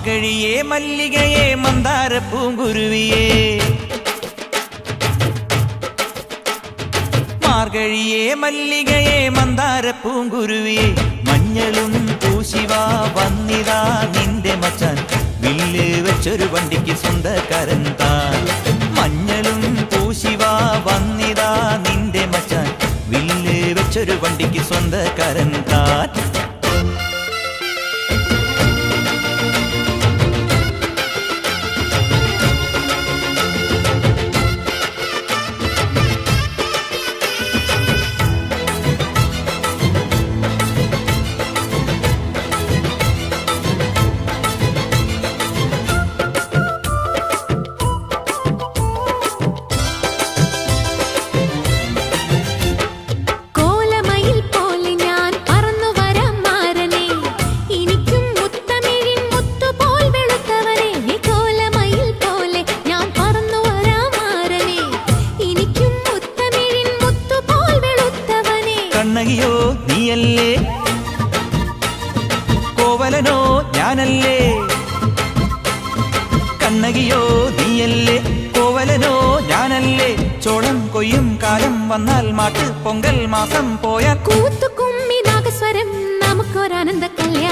மார்கழியே மல்லிகையே மந்தார பூங்குருவியே மார்கழியே மல்லிகையே மந்தார பூங்குருவியே മഞ്ഞളും പൂശിവാ വന്നിതാ നിന്റെ മച്ചാൻ വില്ല് വെച്ചൊരു വണ്ടിക്ക് സ്വന്തക്കാരൻ താൻ മഞ്ഞളും പൂശിവാ വന്നിതാ നിന്റെ മച്ചാൻ വില്ല് വെച്ചൊരു വണ്ടിക്ക് സ്വന്തക്കാരൻ താൻ കണ്ണകിയോ നീയല്ലേ കോവലനോ ഞാനല്ലേ കണ്ണകിയോ നീയല്ലേ കോവലനോ ഞാനല്ലേ ചോളം കൊയ്യും കാലം വന്നാൽ മാട്ട് പൊങ്കൽ മാസം പോയാൽ കൂത്തുകുമ്മി നാഗസ്വരം നമുക്കൊരാനന്ദ കല്യാണം